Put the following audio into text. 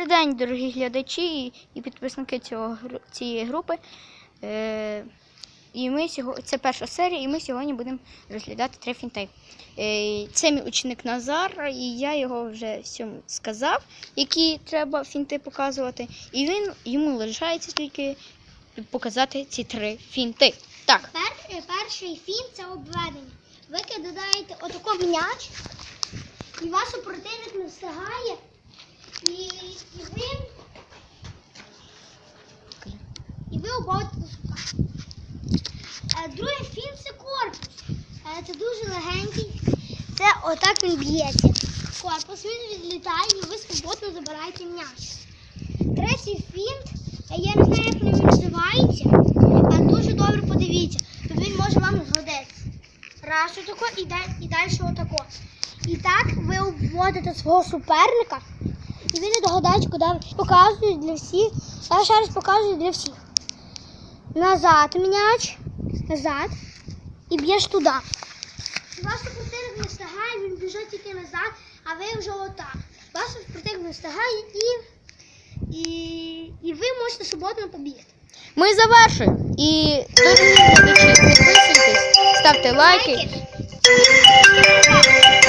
Добрий день, дорогі глядачі і- підписники цього, цієї групи. Е, і ми сього... Це перша серія, і ми сьогодні будемо розглядати три фінти. Е, це мій ученик Назар, і я його вже всьому сказав, які треба фінти показувати. І він йому лишається тільки показати ці три фінти. Так, Пер, е, перший фін це обведення. Ви кидаєте отако м'яч, і ваш супротивник не встигає, і, ви. І ви сука. Е, Другий фін це корпус. Е, Це дуже легенький. Це отак він б'ється. Корпус він відлітає і ви свободно забираєте м'яч. Третій фінт, е, я не знаю, як він називається, а дуже добре подивіться, то він може вам згодитися. Раз отако і далі отако. І так ви обводите свого суперника, куди ви показую для всіх. Я ще раз показую для всіх. Назад м'яч, назад і б'єш туди. Ваш супротивник не встигає, він біжить тільки назад, а ви вже отак. Ваш супротивник не встигає і, і, і ви можете свободно побігти. ми завершуємо. І дорогі підписуйтесь, ставте лайки.